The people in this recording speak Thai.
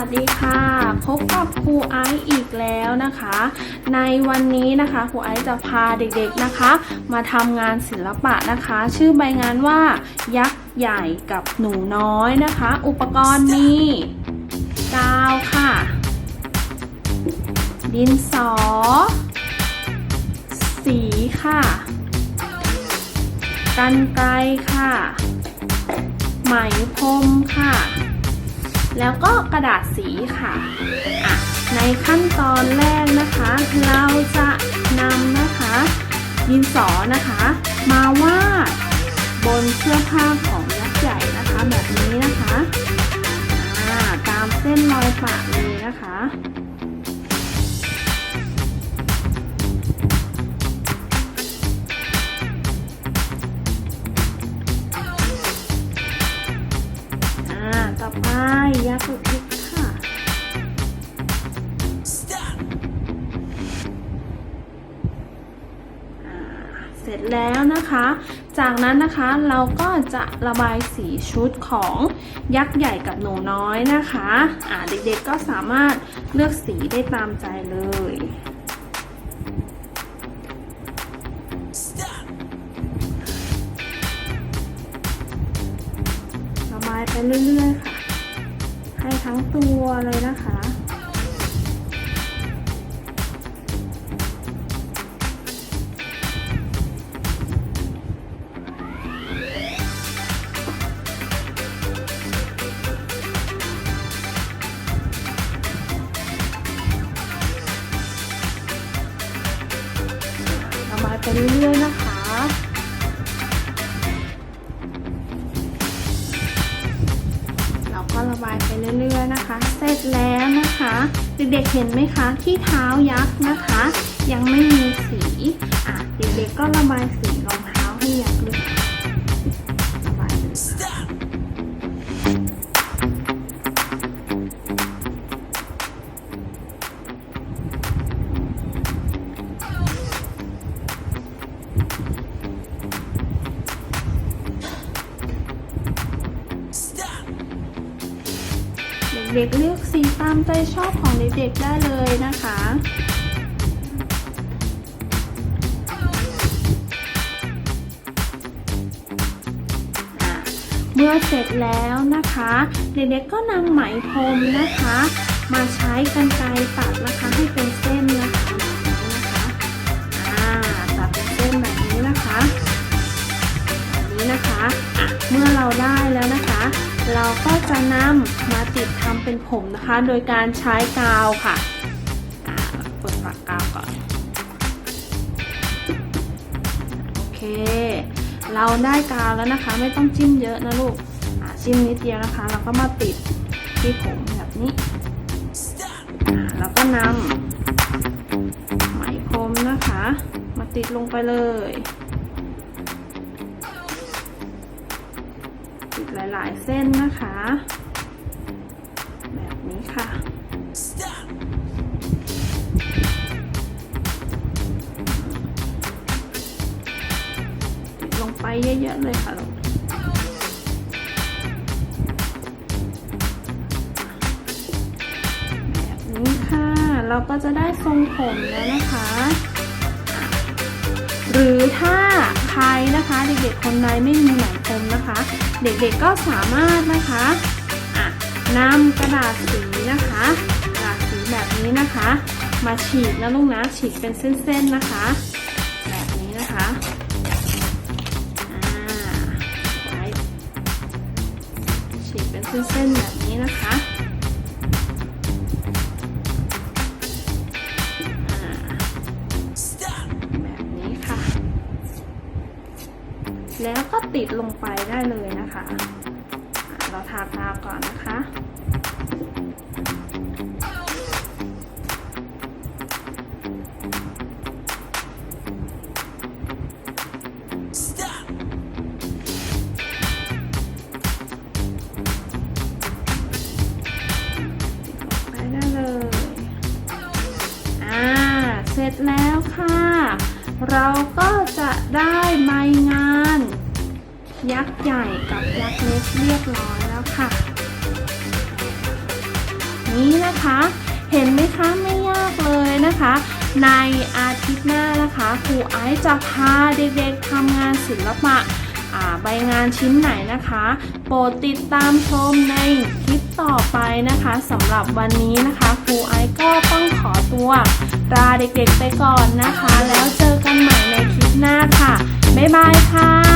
วัสดีค่ะ พบกับครูไอซ์อีกแล้วนะคะ ในวันนี้นะคะครูไอซ์จะพาเด็กๆนะคะ มาทำงานศิลปะนะคะ ชื่อใบงานว่า ยักษ์ใหญ่กับหนูน้อยนะคะ อุปกรณ์มีกาวค่ะ ดินสอ สีค่ะกันไกลค่ะ ไหมพรมค่ะ แล้วก็กระดาษสีค่ะะในขั้นตอนแรกนะคะ เราจะนำนะคะดินสอนะคะ มาวาดบนเสื้อผ้าของ ไปยักษ์เล็กค่ะ เสร็จแล้วนะคะ จากนั้นนะคะเราก็จะระบายสีชุดของยักษ์ใหญ่กับหนูน้อยนะคะอ่าเด็กๆก็สามารถเลือกสีได้ตามใจเลยระบายไปเรื่อยๆค่ะ ให้ทั้งตัวเลยนะคะ ระบายไปเรื่อยๆนะคะ ก็ระบายไปเรื่อยๆนะคะ เสร็จแล้วนะคะเด็กๆเห็นไหมคะที่เท้ายักษ์นะคะ ยังไม่มีสีอะเด็กๆก็ระบายสีรองเท้าให้ยัก ด็กๆเลือกสีตามใจชอบของเด็กๆได้เลยนะคะเมื่อเสร็จแล้วนะคะ เด็กๆก็นำไหมพรมนะคะ มาใช้กันไกรตัดนะคะให้เป็นเส้นนะคะนะคะอ่าตัดเป็นเส้นแบบนี้นะคะแบบนี้นะคะ เมื่อเราได้แล้วนะคะ เราก็จะนำมาติดทำเป็นผมนะคะ โดยการใช้กาวค่ะเปิดปากกาวก่อน โอเค เราได้กาวแล้วนะคะ ไม่ต้องจิ้มเยอะนะลูกจิ้มนิดเดียวนะคะ เราก็มาติดที่ผมแบบนี้ แล้วก็นำไหมพรมนะคะ มาติดลงไปเลย หลาย ๆ เส้นนะคะ แบบนี้ค่ะ ลงไปเยอะ ๆ เลยค่ะลูกแบบนี้ค่ะ เราก็จะได้ทรงผมแล้วนะคะ หรือถ้า ใครนะคะ เด็กๆคนใดไม่มีไหมพรมนะคะ เด็กๆก็สามารถนะคะอะนำกระดาษสีนะคะกระดาษสีแบบนี้นะคะ มาฉีกนะลูกนะฉีกเป็นเส้นๆนะคะ แบบนี้นะคะอ่าฉีกเป็นเส้นๆแบบนี้นะคะ แล้วก็ติดลงไปได้เลยนะคะ เราทากาก่อนนะคะไปเลยอ่าเสร็จแล้วค่ะ เราก็จะได้ใบงาน ยักษ์ใหญ่กับยักษ์เล็กเรียบร้อยแล้วค่ะ นี้นะคะ เห็นไหมคะไม่ยากเลยนะคะ ในอาทิตย์หน้านะคะครูไอซ์จะพาเด็กๆทำงานศิลปะใบงานชิ้นไหนนะคะ โปรดติดตามชมในคลิปต่อไปนะคะสำหรับวันนี้นะคะครูไอซ์ก็ต้องขอตัว ลาเด็กๆไปก่อนนะคะ แล้วเจอกันใหม่ในคลิปหน้าค่ะ บ๊ายบายค่ะ